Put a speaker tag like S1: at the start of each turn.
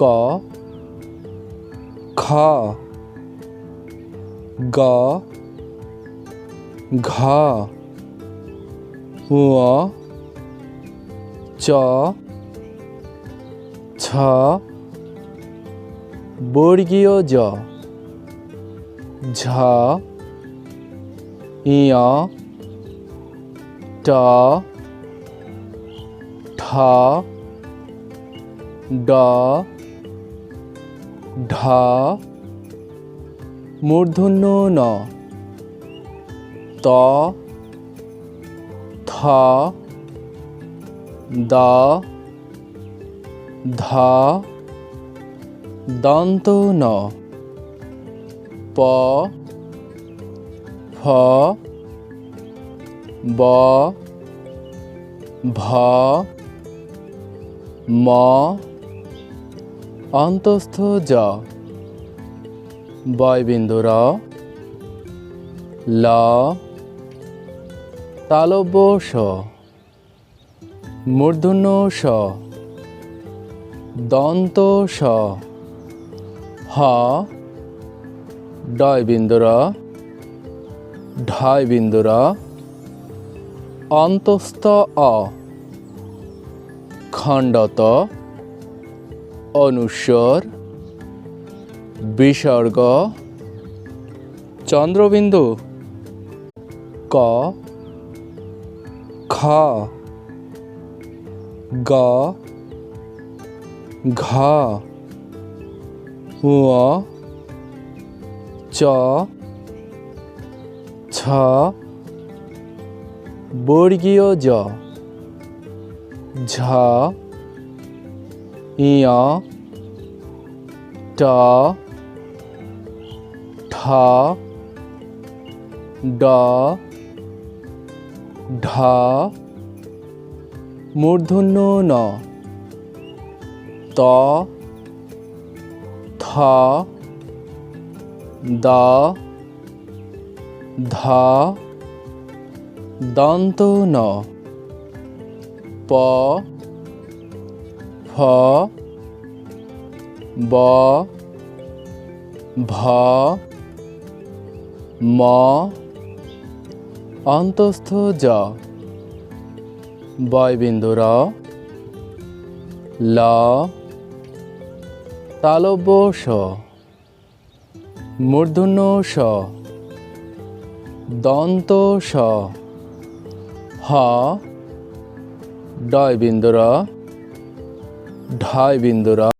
S1: ক খ গ ঘ ঙ চ ছ বর্গীয় জ ঝ ইয় ট ঠ ড ঢ মূর্ধন্য ন ত থ দ ধ দন্ত ন প ফ ব ভ ম অন্তস্থ জ। বয়বিন্দুর ল। তালব্য স মূর্ধন্য স দন্ত স হ। ডয় বিন্দুর ঢয় বিন্দুর অন্তস্থ অ। খণ্ডত অনুস্বর বিসর্গ চন্দ্রবিন্দু ক খ গ ঘ চ ছ বর্গীয় জ ঝ ইয় ট ঠ ড ঢ মূর্ধন্য ন ত থ দ ধ দন্ত ন প ফ ব, ভ, ম, অন্তস্থ জ বয়বিন্দুর ল, তালব্য স মূর্ধন্য স দন্ত স হ ডয় বিন্দুর ঢয় বিন্দুর